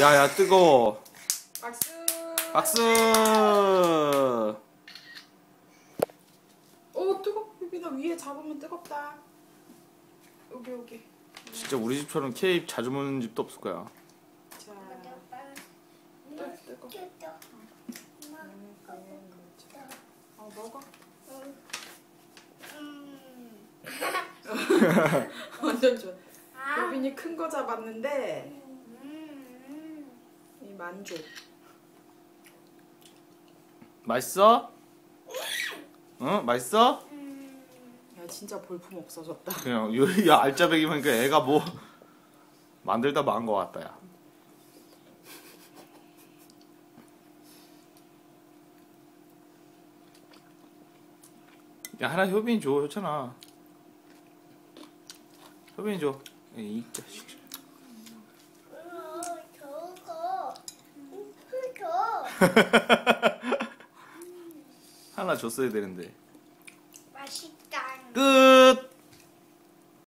야야 뜨거워 박수. 박수 오 뜨거. 유빈아 위에 잡으면 뜨겁다. 여기 여기. 진짜 우리 집처럼 케이크 자주 먹는 집도 없을 거야 자. 뜨, 뜨거. 어 먹어. 완전 좋아. 유빈이 큰 거 잡았는데 이 만족. 맛있어? 응 맛있어? 야 진짜 볼품 없어졌다. 그냥 요, 야 알짜배기면 그 애가 뭐 만들다 망한 거 같다 야 야, 하나 효빈이 줘, 좋잖아. 효빈이 줘. 이 자식. 저거 흙어 하나 줬어야 되는데. 맛있다. 끝!